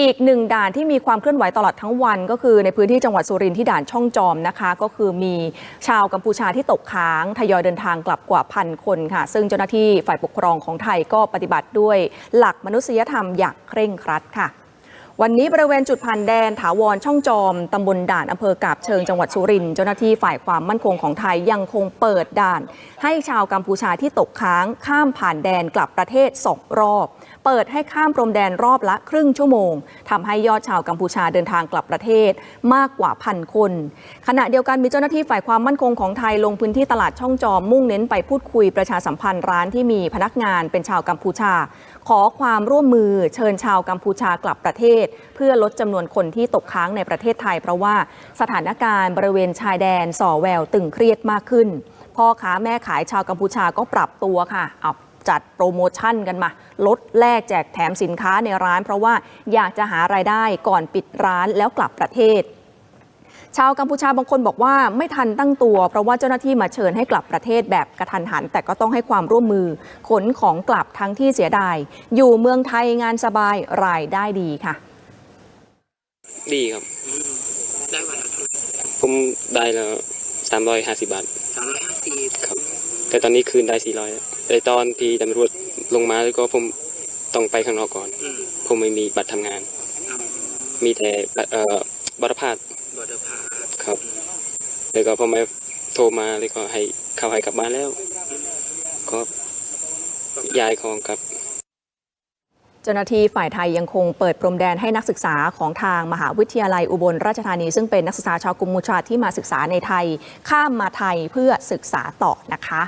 อีกหนึ่งด่านที่มีความเคลื่อนไหวตลอดทั้งวัน ก็คือในพื้นที่จังหวัดสุรินทร์ที่ด่านช่องจอมนะคะ ก็คือมีชาวกัมพูชาที่ตกค้างทยอยเดินทางกลับกว่าพันคนค่ะ ซึ่งเจ้าหน้าที่ฝ่ายปกครองของไทยก็ปฏิบัติด้วยหลักมนุษยธรรมอย่างเคร่งครัดค่ะ วันนี้บริเวณจุดผ่านแดนถาวรช่องจอมตำบลด่านอำเภอกาบเชิงจังหวัดสุรินทร์เจ้าหน้าที่ฝ่ายความมั่นคงของไทยยังคงเปิดด่าน ให้ชาวกัมพูชาที่ตกค้างข้ามผ่านแดนกลับประเทศสองรอบ เปิดให้ข้ามพรมแดนรอบละครึ่งชั่วโมงทำให้ยอดชาวกัมพูชาเดินทางกลับประเทศมากกว่าพันคน ขณะเดียวกันมีเจ้าหน้าที่ฝ่ายความมั่นคงของไทยลงพื้นที่ตลาดช่องจอมมุ่งเน้นไปพูดคุยประชาสัมพันธ์ร้านที่มีพนักงานเป็นชาวกัมพูชา ขอความร่วมมือเชิญชาวกัมพูชากลับประเทศเพื่อลดจำนวนคนที่ตกค้างในประเทศไทย เพราะว่าสถานการณ์บริเวณชายแดนส่อแววตึงเครียดมากขึ้น พ่อค้าแม่ขายชาวกัมพูชาก็ปรับตัวค่ะเอาจัดโปรโมชั่นกันมา ลดแลกแจกแถมสินค้าในร้าน เพราะว่าอยากจะหารายได้ก่อนปิดร้านแล้วกลับประเทศชาวกัมพูชาบางคนบอกว่าไม่ทันตั้งตัว เพราะว่าเจ้าหน้าที่มาเชิญให้กลับประเทศแบบกระทันหัน แต่ก็ต้องให้ความร่วมมือ ขนของกลับทั้งที่เสียดาย อยู่เมืองไทยงานสบายรายได้ดีค่ะ ดีครับ ได้วันละเท่าไหร่ผมได้แล้วสามร้อยห้าสิบบาท สามร้อยห้าสิบครับ แต่ตอนนี้คืนได้สี่ร้อยแต่ตอนที่ตำรวจลงมาแล้วก็ผมต้องไปข้างนอกก่อน อืมผมไม่มีบัตรทำงานมีแต่บัตรเอ่อบัตรพาสบอร์เดอร์พาครับ แล้วก็พอมาโทรมาแล้วก็ให้เข้าให้กลับบ้านแล้ว ก็ย้ายของกลับ เจ้าหน้าที่ฝ่ายไทยยังคงเปิดพรมแดนให้นักศึกษาของทางมหาวิทยาลัยอุบลราชธานี ซึ่งเป็นนักศึกษาชาวกุมมูชาที่มาศึกษาในไทย ข้ามมาไทยเพื่อศึกษาต่อนะคะ